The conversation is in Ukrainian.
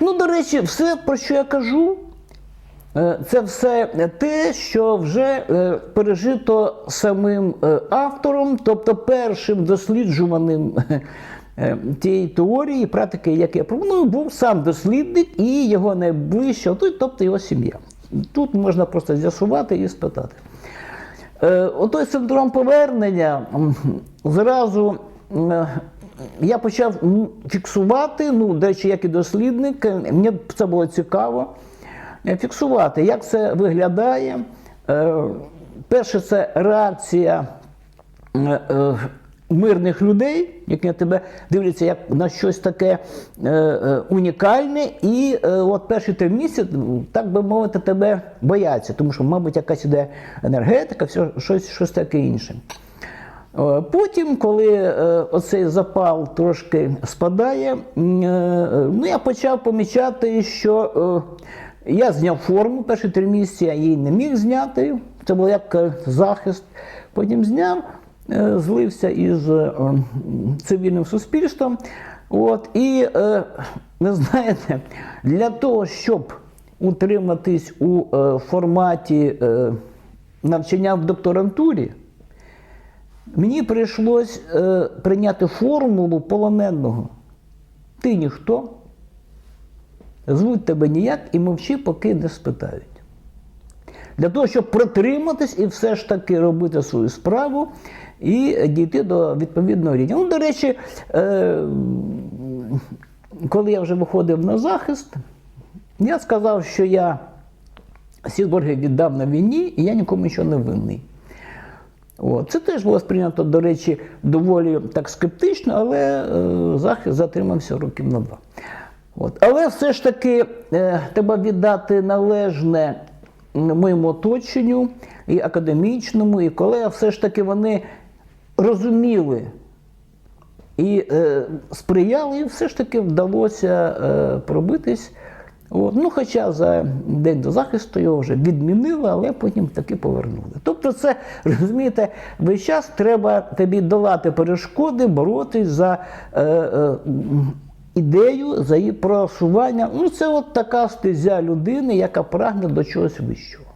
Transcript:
Ну, до речі, все, про що я кажу, е, це все те, що вже е, пережито самим е, автором, тобто першим досліджуваним тієї теорії, практики, як я пропоную, був сам дослідник і його найближча, тобто його сім'я. Тут можна просто з'ясувати і спитати. Отой синдром повернення зразу я почав фіксувати, ну, до речі, як і дослідник, е, мені це було цікаво е, фіксувати, як це виглядає. Е, Перше, це реакція мирних людей, які на тебе дивляться як на щось таке унікальне, і от перші три місяці, так би мовити, тебе бояться, тому що, мабуть, якась іде енергетика, все, щось, щось таке інше. Е, Потім, коли е, оцей запал трошки спадає, е, ну, я почав помічати, що я зняв форму перші три місяці, я її не міг зняти. Це було як захист. Потім зняв, злився із цивільним суспільством. От, і ви знаєте, для того, щоб утриматись у форматі навчання в докторантурі, Мені прийшлось е, прийняти формулу полоненого. Ти ніхто, звуть тебе ніяк і мовчи, поки не спитають. Для того, щоб протриматись і все ж таки робити свою справу і дійти до відповідного рівня. Ну, до речі, е, коли я вже виходив на захист, я сказав, що я всі борги віддав на війні, і я нікому нічого не винний. От. Це теж було сприйнято, до речі, доволі так скептично, але е, захист затримався років на два. От. Але все ж таки е, треба віддати належне моєму оточенню, і академічному, і колегам, все ж таки вони розуміли і е, сприяли, і все ж таки вдалося е, пробитись. От. Ну, хоча за день до захисту його вже відмінили, але потім таки повернули. Тобто, це розумієте, весь час треба тобі долати перешкоди, боротись за е, е, ідею, за її просування. Ну, це от така стезя людини, яка прагне до чогось вищого.